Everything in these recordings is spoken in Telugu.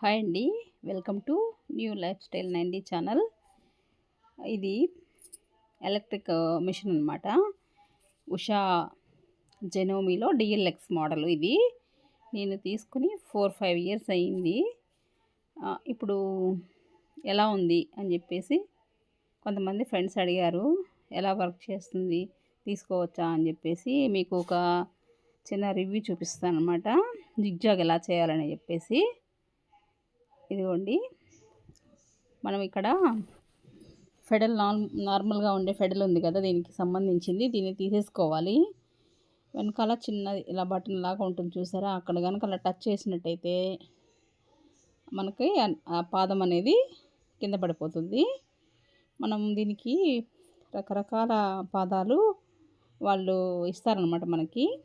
హాయ్ అండి. Welcome to new life style ninety channel. ఇది ఎలక్ట్రిక్ మిషన్ అనమాట ఉషా జెనోమీలో డిఎల్ఎక్స్ మోడల్ ఇది. నేను తీసుకుని ఫోర్ ఫైవ్ ఇయర్స్ అయ్యింది ఇప్పుడు ఎలా ఉంది అని చెప్పేసి కొంతమంది ఫ్రెండ్స్ అడిగారు. ఎలా వర్క్ చేస్తుంది? తీసుకోవచ్చా అని చెప్పేసి మీకు ఒక చిన్న రివ్యూ చూపిస్తాను అనమాట జిగ్జాగ్ ఎలా చేయాలని చెప్పేసి. ఇదిగోండి. మనం ఇక్కడ ఫెడల్ నార్ నార్మల్గా ఉండే ఫెడల్ ఉంది కదా దీనికి సంబంధించింది. దీన్ని తీసేసుకోవాలి. వెనకాల చిన్నది ఇలా బటన్ లాగా ఉంటుంది చూసారా? అక్కడ కనుక అలా టచ్ చేసినట్టయితే మనకి ఆ- పాదం అనేది కింద పడిపోతుంది. మనం దీనికి రకరకాల పాదాలు వాళ్ళు ఇస్తారనమాట మనకి.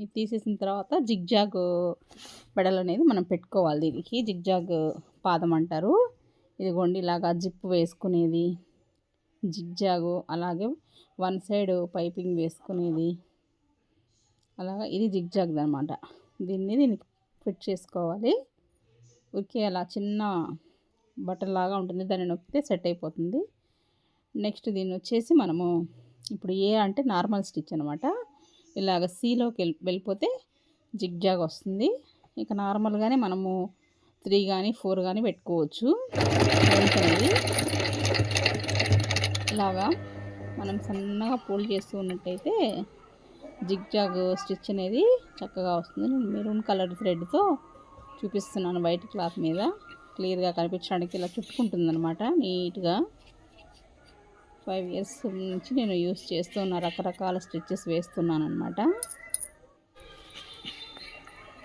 ఇది తీసేసిన తర్వాత జిగ్జాగ్ పెడల్ అనేది మనం పెట్టుకోవాలి దీనికి. జిగ్జాగ్ పాదం అంటారు. ఇదిగోండి ఇలాగా జిప్ వేసుకునేది. జిగ్జాగు అలాగే వన్ సైడ్ పైపింగ్ వేసుకునేది. అలాగా ఇది జిగ్జాగ్ అనమాట దీన్ని దీనికి ఫిట్ చేసుకోవాలి. ఓకే అలా చిన్న బటన్ లాగా ఉంటుంది. దాన్ని నొక్కితే సెట్ అయిపోతుంది. నెక్స్ట్ దీన్ని వచ్చేసి మనము ఇప్పుడు ఏ అంటే నార్మల్ స్టిచ్ అనమాట ఇలాగ సీలోకి వెళ్ళి వెళ్ళిపోతే జిగ్జాగ్ వస్తుంది. ఇక నార్మల్గానే మనము త్రీ కానీ ఫోర్ కానీ పెట్టుకోవచ్చు. ఇలాగా మనం సన్నగా పూల్ చేస్తూ ఉన్నట్టయితే జిగ్జాగ్ స్టిచ్ అనేది చక్కగా వస్తుంది. నేను మెరూన్ కలర్ థ్రెడ్తో చూపిస్తున్నాను వైట్ క్లాత్ మీద. క్లియర్గా కనిపించడానికి ఇలా చుట్టుకుంటుంది అనమాట నీట్గా. ఫైవ్ ఇయర్స్ నుంచి నేను యూస్ చేస్తున్న రకరకాల స్టిచ్చెస్ వేస్తున్నాను అనమాట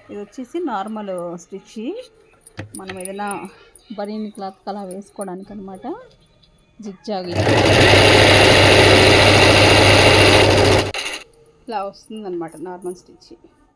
ఇది వచ్చేసి నార్మల్ స్టిచ్ మనం ఏదైనా బనీని క్లాత్ అలా వేసుకోవడానికి అనమాట జిగ్జాగ్ ఇలా. వస్తుందన్నమాట నార్మల్ స్టిచ్